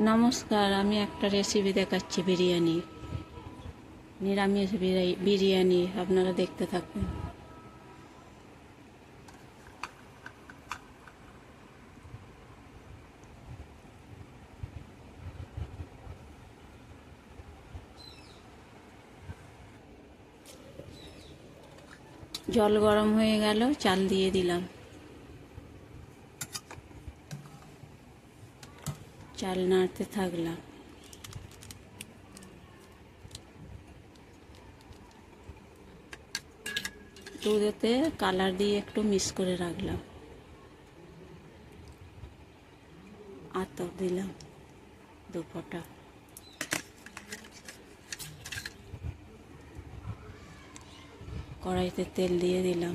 নমস্কার, আমি একটা রেসিপি দেখাচ্ছি, বিরিয়ানি। নিরামিষ বিরি- বিরিয়ানি, আপনারা দেখতে থাকবেন জল গরম হয়ে গেল, চাল দিয়ে দিলাম। চাল নাড়তে থাকলাম। দুধেতে কালার দিয়ে একটু মিক্স করে রাখলাম। আতর দিলাম দু ফোঁটা কড়াইতে তেল দিয়ে দিলাম।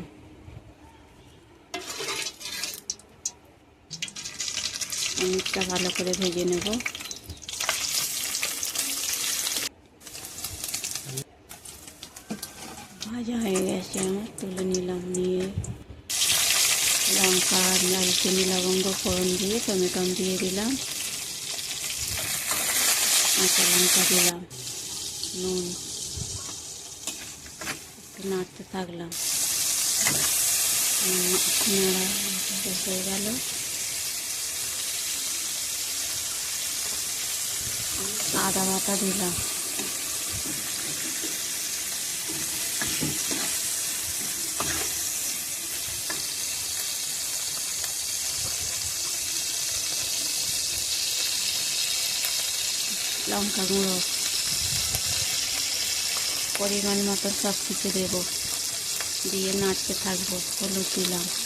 অনেকটা ভালো করে ভেজে নেব ভাজা হয়ে গেছে আমার তুলে নিলাম নিয়ে লঙ্কা আর দারচিনি লবঙ্গ ফোড়ন দিয়ে টমেটম দিয়ে দিলাম কাঁচা লঙ্কা দিলাম নুন একটু নাড়তে থাকলাম নাড়া হয়ে গেল আদা বাটা দিলাম। লঙ্কা গুঁড়ো। পরিমাণ মতো সব কিছু দেবো। দিয়ে নাড়তে থাকব। হলুদ দিলাম।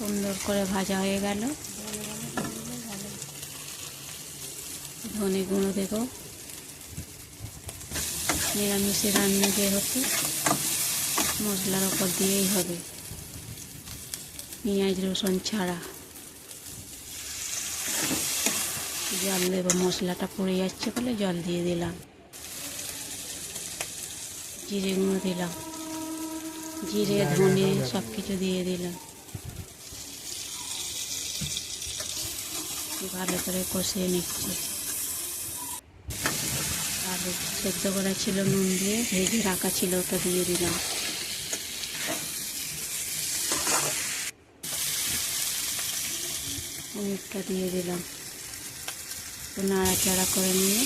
সুন্দর করে ভাজা হয়ে গেল। ধনে গুঁড়ো দেবো। নিরামিষে রান্না যেহেতু, মশলার ওপর দিয়েই হবে। পেঁয়াজ, রসুন ছাড়া। জল দেবো, মশলাটা পড়ে যাচ্ছে বলে জল দিয়ে দিলাম। জিরে গুঁড়ো দিলাম। জিরে, ধনে সব কিছু দিয়ে দিলাম। ভালো করে কষিয়ে নিচ্ছি। আলু সেদ্ধ করা ছিল নুন দিয়ে, ভেজে রাখা ছিল ওটা দিয়ে দিলাম। অনেকটা দিয়ে দিলাম। নাড়াচাড়া করে নিয়ে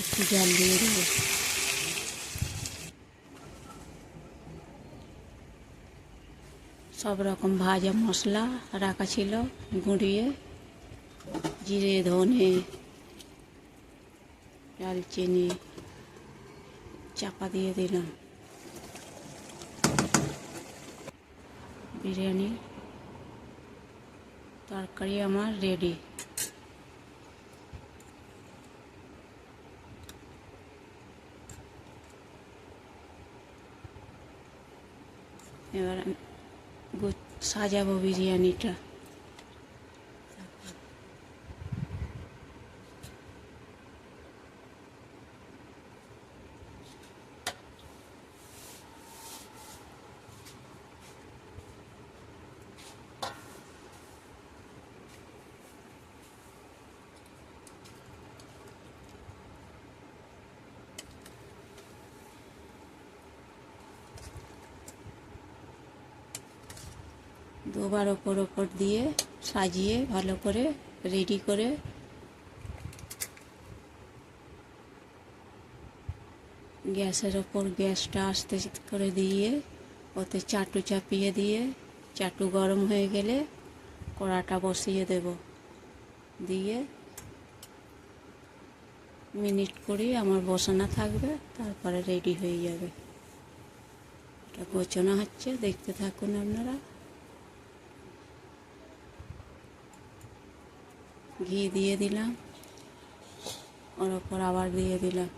একটু জল দিয়ে দেবো সব রকম ভাজা মশলা রাখা ছিল, গুঁড়িয়ে, জিরে, ধনে দালচিনি চাপা দিয়ে দিলাম। বিরিয়ানি তরকারি আমার রেডি। এবার সাজাবো বিরিয়ানিটা। দুবার ওপর ওপর দিয়ে সাজিয়ে ভালো করে রেডি করে গ্যাসের ওপর গ্যাসটা আস্তে করে দিয়ে ওতে চাটু চাপিয়ে দিয়ে, চাটু গরম হয়ে গেলে কড়াটা বসিয়ে দেব। দিয়ে মিনিট করি আমার বসানো থাকবে, তারপরে রেডি হয়ে যাবে। এটা গোছানো হচ্ছে, দেখতে থাকুন আপনারা। ঘি দিয়ে দিলাম। ওর ওপর আবার দিয়ে দিলাম।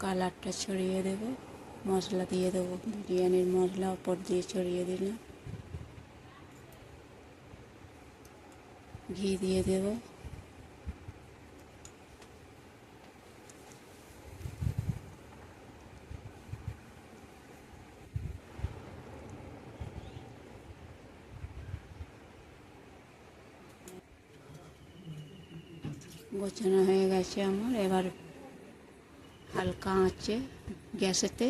কালারটা ছড়িয়ে দেবে। মশলা দিয়ে দেবো। বিরিয়ানির মশলা ওপর দিয়ে ছড়িয়ে দিলাম। ঘি দিয়ে দেব। গোছানো হয়ে গেছে আমার। এবার হালকা আঁচে গ্যাসেতে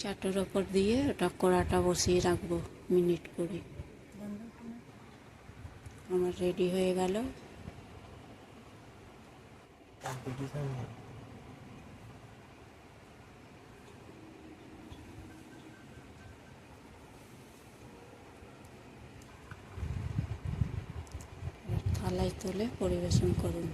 চাটুর ওপর দিয়ে ওটা কড়াটা বসিয়ে রাখব, মিনিট করে আমার রেডি হয়ে গেল। থালায় তুলে পরিবেশন করুন।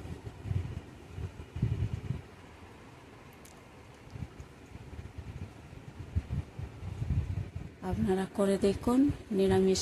আপনারা করে দেখুন নিরামিষ